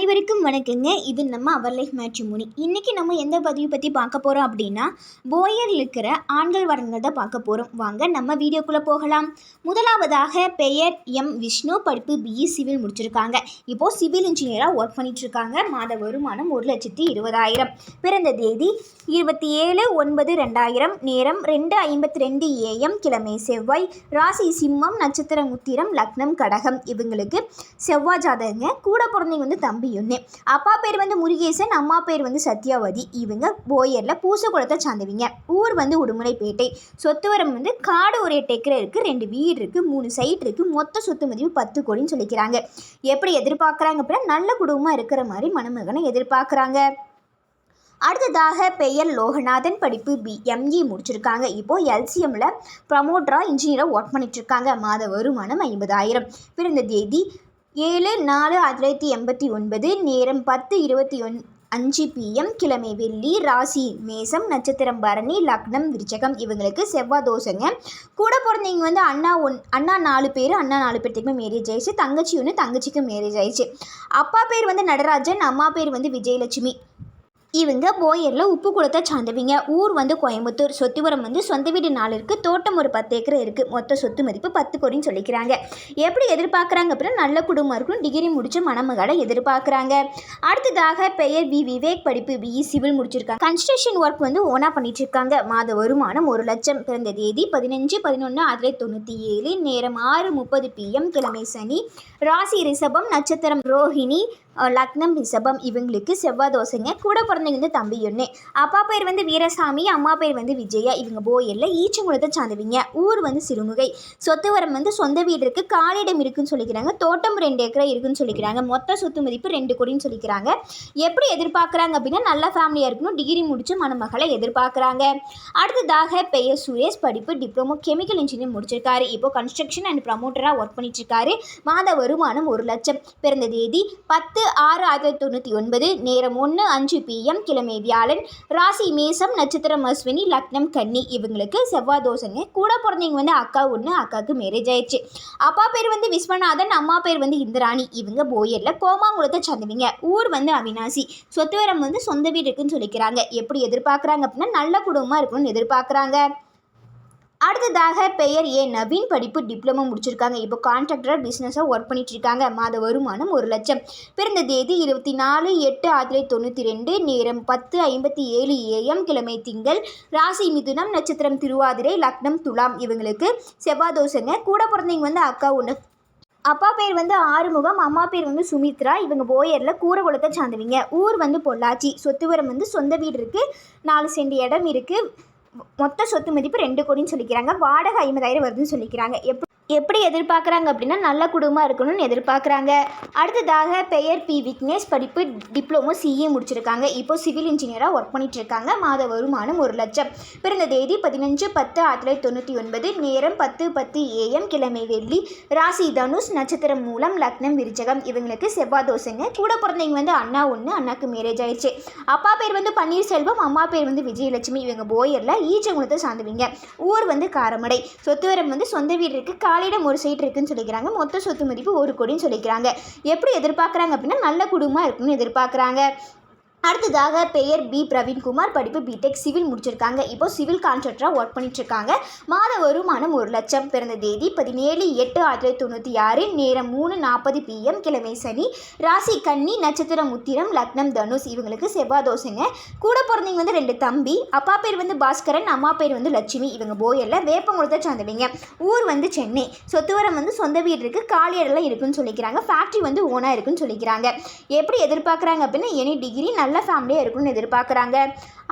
அனைவருக்கும் வணக்கங்க. இது நம்ம அவர் லைஃப் மேட்ரிமோனி இன்றைக்கி நம்ம எந்த பதிவு பற்றி பார்க்க போகிறோம் அப்படின்னா போயரில் இருக்கிற ஆண்கள் வரங்கள் தான் பார்க்க போகிறோம் வாங்க நம்ம வீடியோக்குள்ளே போகலாம். முதலாவதாக பெயர் எம். விஷ்ணு படிப்பு பிஇ e. சிவில் முடிச்சிருக்காங்க. இப்போது சிவில் இன்ஜினியராக ஒர்க் பண்ணிகிட்ருக்காங்க மாத வருமானம் ஒரு லட்சத்தி இருபதாயிரம். பிறந்த தேதி இருபத்தி ஏழு ஒன்பது ரெண்டாயிரம். நேரம் ரெண்டு ஐம்பத்தி ரெண்டு ஏஎம் கிழமை செவ்வாய். ராசி சிம்மம் நட்சத்திரம் உத்திரம் லக்னம் கடகம். இவங்களுக்கு செவ்வாய் ஜாதகங்க. கூட பிறந்தவங்க வந்து தம்பி ஒன்று அப்பா பேர் வந்து முருகேசன் அம்மா பேர் வந்து சத்யாவதி. இவங்க போயரில் பூசக்குளத்தை சார்ந்தவங்க. ஊர் வந்து உடுமலைப்பேட்டை. சொத்துவரம் வந்து காடு ஒரு எட்டு ஏக்கர் இருக்குது ரெண்டு வீடு இருக்குது மூணு சைட் இருக்குது மொத்த சொத்து மதிப்பு பத்து கோடின்னு சொல்லிக்கிறாங்க. எப்படி எதிர்பார்க்குறாங்க அப்படின்னா நல்ல குடும்பமாக இருக்கிற மாதிரி மணமகனை எதிர்பார்க்குறாங்க. அடுத்ததாக பெயர் லோகநாதன் படிப்பு பி எம்இ முடிச்சிருக்காங்க. இப்போது எல்சிஎம்மில் ப்ரமோட்டராக இன்ஜினியராக ஒர்க் பண்ணிட்டு இருக்காங்க. மாத வருமானம் ஐம்பதாயிரம். பிறந்த தேதி ஏழு நாலு ஆயிரத்தி தொள்ளாயிரத்தி எண்பத்தி ஒன்பது நேரம் பத்து இருபத்தி ஒன் அஞ்சு பிஎம் கிழமை வெள்ளி ராசி மேசம் நட்சத்திரம் பரணி லக்னம் விருச்சகம் இவங்களுக்கு செவ்வாய் தோசைங்க கூட பிறந்தவங்க வந்து அண்ணா ஒன் அண்ணா நாலு பேர் அண்ணா நாலு பேர்த்துக்குமே மேரேஜ் ஆயிடுச்சு. தங்கச்சி ஒன்று தங்கச்சிக்கு மேரேஜ் ஆயிடுச்சு. அப்பா பேர் வந்து நடராஜன் அம்மா பேர் வந்து விஜயலட்சுமி. இவங்க போயரில் உப்பு குளத்தை சார்ந்தவங்க ஊர் வந்து கோயம்புத்தூர். சொத்துவரம் வந்து சொந்த வீடு நாலு இருக்குது தோட்டம் ஒரு பத்து ஏக்கர் இருக்குது மொத்த சொத்து மதிப்பு பத்து கோடின்னு சொல்லிக்கிறாங்க. எப்படி எதிர்பார்க்குறாங்க அப்படின்னா நல்ல குடும்பம் இருக்கும் டிகிரி முடித்து மணமகளை எதிர்பார்க்குறாங்க. அடுத்ததாக பெயர் வி. விவேக் படிப்பு பிஇ சிவில் e. முடிச்சிருக்காங்க. கன்ஸ்ட்ரக்ஷன் ஒர்க் வந்து ஓனாக பண்ணிட்டு இருக்காங்க. மாத வருமானம் ஒரு லட்சம். பிறந்த தேதி பதினஞ்சு பதினொன்று ஆயிரத்தி தொண்ணூற்றி ஏழு. நேரம் ஆறு முப்பது பிஎம் கிழமை சனி. ராசி ரிஷபம் நட்சத்திரம் ரோஹிணி. லக்னம் ரிஷபம் இவங்களுக்கு செவ்வாய் தோசைங்க கூட பிறந்தவங்க வந்து தம்பி ஒன்று அப்பா பேர் வந்து வீரசாமி அம்மா பேர் வந்து விஜயா. இவங்க போயரில் ஈச்சங்குளத்தை சார்ந்தவங்க ஊர் வந்து சிறுமுகை. சொத்து வரம் வந்து சொந்த வீடு இருக்குது காலிடம் இருக்குன்னு சொல்லிக்கிறாங்க. தோட்டம் ரெண்டு ஏக்கரை இருக்குன்னு சொல்லிக்கிறாங்க. மொத்த சொத்து மதிப்பு ரெண்டு கோடின்னு சொல்லிக்கிறாங்க. எப்படி எதிர்பார்க்குறாங்க அப்படின்னா நல்ல ஃபேமிலியாக இருக்கணும். டிகிரி முடித்து மணமகளை எதிர்பார்க்குறாங்க. அடுத்ததாக பெயர் சுரேஷ். படிப்பு டிப்ளமோ கெமிக்கல் இன்ஜினியர் முடிச்சிருக்காரு. இப்போ கன்ஸ்ட்ரக்ஷன் அண்ட் ப்ரமோட்டராக ஒர்க் பண்ணிட்டு இருக்காரு. மாத வருமானம் ஒரு லட்சம். பிறந்த தேதி பத்து ஆறு ஆயிரத்தி தொண்ணூற்றி ஒன்பது நேரம் ஒன்று அஞ்சு பிஎம் கிழமை வியாழன் ராசி மேசம் நட்சத்திரம் அஸ்வினி லக்னம் கன்னி இவங்களுக்கு செவ்வாய் தோசைங்க. கூட பிறந்தவங்க வந்து அக்கா ஒன்று அக்காவுக்கு மேரேஜ் ஆயிடுச்சு. அப்பா பேர் வந்து விஸ்வநாதன் அம்மா பேர் வந்து இந்திராணி. இவங்க போயரில் கோமாங்குளத்தை சார்ந்தவங்க. ஊர் வந்து அவினாசி. சொத்துவரம் வந்து சொந்த வீடு இருக்குன்னு சொல்லிக்கிறாங்க. எப்படி எதிர்பார்க்குறாங்க அப்படின்னா நல்ல குடும்பமாக இருக்கணும்னு எதிர்பார்க்குறாங்க. அடுத்ததாக பெயர் ஏ. நவீன். படிப்பு டிப்ளமோ முடிச்சிருக்காங்க. இப்போ கான்ட்ராக்டராக பிஸ்னஸாக ஒர்க் பண்ணிட்டு இருக்காங்க மாத வருமானம் ஒரு லட்சம். பிறந்த தேதி இருபத்தி நாலு எட்டு ஆயிரத்தி தொள்ளாயிரத்தி தொண்ணூற்றி ரெண்டு. நேரம் பத்து ஐம்பத்தி ஏழு ஏஎம் கிழமை திங்கள். ராசி மிதுனம் நட்சத்திரம் திருவாதிரை லக்னம் துலாம். இவங்களுக்கு செவ்வாதோசங்க கூட பிறந்தவங்க வந்து அக்கா ஒன்று அப்பா பேர் வந்து ஆறுமுகம். அம்மா பேர் வந்து சுமித்ரா. இவங்க போயரில் கூரகுளத்தை சார்ந்தவங்க. ஊர் வந்து பொள்ளாச்சி. சொத்துவரம் வந்து சொந்த வீடு இருக்குது நாலு சென்ட் இடம் இருக்குது மொத்த சொத்து மதிப்பு ரெண்டு கோடின்னு சொல்லிக்கிறாங்க. வாடகை ஐம்பதாயிரம் வருதுன்னு சொல்லிக்கிறாங்க. எப்படி எப்படி எதிர்பார்க்குறாங்க அப்படின்னா நல்ல குடும்பமாக இருக்கணும்னு எதிர்பார்க்குறாங்க. அடுத்ததாக பெயர் பி. விக்னேஷ் படிப்பு டிப்ளமோ சிஏ முடிச்சிருக்காங்க. இப்போ சிவில் இன்ஜினியராக ஒர்க் பண்ணிட்டு இருக்காங்க மாத வருமானம் ஒரு லட்சம். பிறந்த தேதி பதினஞ்சு பத்து ஆயிரத்தி தொள்ளாயிரத்தி தொண்ணூற்றி ஒன்பது. நேரம் பத்து பத்து ஏஎம் கிழமை வெள்ளி. ராசி தனுஷ் நட்சத்திரம் மூலம் லக்னம் விருச்சகம். இவங்களுக்கு செவ்வாய் தோசைங்க கூட பிறந்தவங்க வந்து அண்ணா ஒன்று அண்ணாக்கு மேரேஜ் ஆயிடுச்சு. அப்பா பேர் வந்து பன்னீர்செல்வம் அம்மா பேர் வந்து விஜயலட்சுமி. இவங்க போயரில் ஈச்சங்குளத்தை சார்ந்தவங்க. ஊர் வந்து காரமடை. சொத்துவரம் வந்து சொந்த வீடு இருக்குது காலிடம் ஒரு சைட் இருக்குன்னு சொல்லிக்கிறாங்க. மொத்த சொத்து மதிப்பு ஒரு கோடின்னு சொல்லிக்கிறாங்க. எப்படி எதிர்பார்க்குறாங்க அப்படின்னா நல்ல குடும்பமாக இருக்குன்னு எதிர்பார்க்குறாங்க. அடுத்ததாக பெயர் பி பிரவீன்குமார். படிப்பு பிடெக் சிவில் முடிச்சிருக்காங்க. இப்போ சிவில் கான்ட்ராக்டராக ஒர்க் பண்ணிட்டுருக்காங்க. மாத வருமானம் ஒரு லட்சம். பிறந்த தேதி பதினேழு எட்டு ஆயிரத்தி தொள்ளாயிரத்தி தொண்ணூற்றி ஆறு. நேரம் மூணு நாற்பது பிஎம் கிழமை சனி. ராசி கன்னி நட்சத்திரம் உத்திரம் லக்னம் தனுஷ். இவங்களுக்கு செவ்வாய் தோசைங்க கூட பிறந்தவங்க வந்து ரெண்டு தம்பி. அப்பா பேர் வந்து பாஸ்கரன். அம்மா பேர் வந்து லட்சுமி. இவங்க போயரில் வேப்பங்குளத்தை சார்ந்தவங்க ஊர் வந்து சென்னை. சொத்துவரம் வந்து சொந்த வீடு இருக்குது காலி இடம்லாம் இருக்குன்னு சொல்லிக்கிறாங்க. ஃபேக்ட்ரி வந்து ஓனாக இருக்குன்னு சொல்லிக்கிறாங்க. எப்படி எதிர்பார்க்குறாங்க அப்படின்னா எனி டிகிரி நல்ல நல்ல ஃபேமிலியாக இருக்கணும்னு எதிர்பார்க்குறாங்க.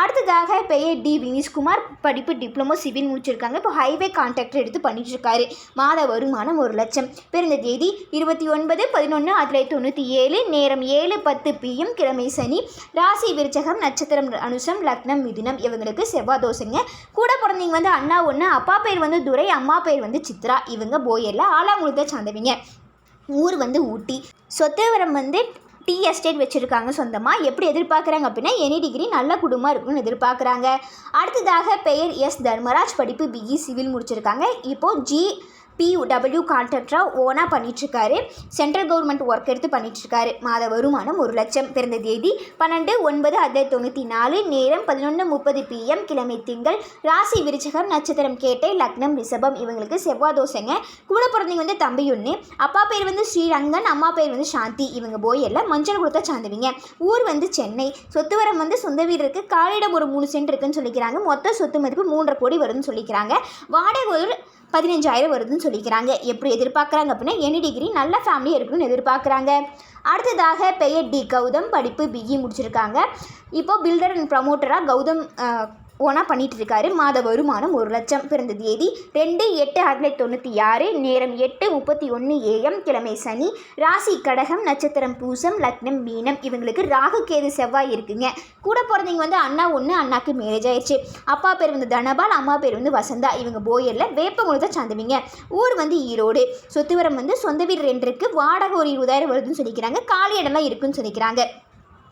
அடுத்ததாக பெயர் டி வினிஷ்குமார் படிப்பு டிப்ளமோ சிவில் முடிச்சிருக்காங்க. இப்போ ஹைவே கான்ட்ராக்டர் எடுத்து பண்ணிட்டுருக்காரு. மாத வருமானம் ஒரு லட்சம். பிறந்த தேதி இருபத்தி ஒன்பது பதினொன்று ஆயிரத்தி தொள்ளாயிரத்தி தொண்ணூற்றி ஏழு. நேரம் ஏழு பத்து பிஎம் கிழமை சனி. ராசி விருச்சகம் நட்சத்திரம் அனுஷம் லக்னம் மிதுனம். இவங்களுக்கு செவ்வாய் தோசைங்க. கூட பிறந்தவங்க வந்து அண்ணா ஒன்று அப்பா பேர் வந்து துரை அம்மா பேர் வந்து சித்ரா. இவங்க போயரில் ஆலாங்குளத்தை சார்ந்தவங்க ஊர் வந்து ஊட்டி. சொத்தவரம் வந்து டீ எஸ்டேட் வச்சுருக்காங்க சொந்தமாக எப்படி எதிர்பார்க்குறாங்க அப்படின்னா எனி டிகிரி நல்ல குடும்பமாக இருக்கும்னு எதிர்பார்க்குறாங்க. அடுத்ததாக பெயர் எஸ் தர்மராஜ் படிப்பு பிஇ சிவில் முடிச்சிருக்காங்க. இப்போது ஜி பிடபிள்யூ கான்ட்ராக்டராக ஓனாக பண்ணிகிட்ருக்காரு சென்ட்ரல் கவர்மெண்ட் ஒர்க் எடுத்து பண்ணிகிட்ருக்காரு மாத வருமானம் ஒரு லட்சம். பிறந்த தேதி பன்னெண்டு ஒன்பது ஆயிரத்தி தொண்ணூற்றி நாலு. நேரம் பதினொன்று முப்பது பிஎம் கிழமை திங்கள். ராசி விருச்சகம் நட்சத்திரம் கேட்டை லக்னம் ரிஷபம். இவங்களுக்கு செவ்வாய் தோசைங்க கூட பிறந்தவங்க வந்து தம்பி ஒன்று அப்பா பேர் வந்து ஸ்ரீரங்கன். அம்மா பேர் வந்து சாந்தி. இவங்க போய் எல்லாம் மஞ்சள் கொடுத்தா சார்ந்தவங்க ஊர் வந்து சென்னை. சொத்துவரம் வந்து சொந்த வீடு இருக்குது காலிடம் ஒரு மூணு சென்ட் இருக்குன்னு சொல்லிக்கிறாங்க. மொத்த சொத்து மதிப்பு மூன்றரை கோடி வருதுன்னு சொல்லிக்கிறாங்க. வாடகை ஒரு பதினஞ்சாயிரம் வருதுன்னு சொல்லிக்கிறாங்க. எப்படி எதிர்பார்க்குறாங்க அப்படின்னா எனி டிகிரி நல்ல ஃபேமிலி இருக்கணும்னு எதிர்பார்க்குறாங்க. அடுத்ததாக பெயர் டி கௌதம் படிப்பு பிஇ முடிச்சிருக்காங்க. இப்போது பில்டர் அண்ட் ப்ரமோட்டராக கௌதம் ஓனாக பண்ணிகிட்டு இருக்காரு மாத வருமானம் ஒரு லட்சம். பிறந்த தேதி ரெண்டு எட்டு ஆயிரத்தி தொள்ளாயிரத்தி தொண்ணூற்றி ஆறு. நேரம் எட்டு முப்பத்தி ஒன்று ஏஎம் கிழமை சனி. ராசி கடகம் நட்சத்திரம் பூசம் லக்னம் மீனம். இவங்களுக்கு ராகு கேது செவ்வாய் இருக்குங்க. கூட பிறந்தவங்க வந்து அண்ணா ஒன்று அண்ணாக்கு மேரேஜ் ஆயிடுச்சு. அப்பா பேர் வந்து தனபால் அம்மா பேர் வந்து வசந்தா. இவங்க போயரில் வேப்பங்குளத்தை சார்ந்தவங்க ஊர் வந்து ஈரோடு. சொத்துவரம் வந்து சொந்த வீடு ரெண்டு இருக்குது வாடகை ஒரு இருபதாயிரம் வருதுன்னு சொல்லிக்கிறாங்க. காலி இடம்லாம் இருக்குன்னு சொல்லிக்கிறாங்க.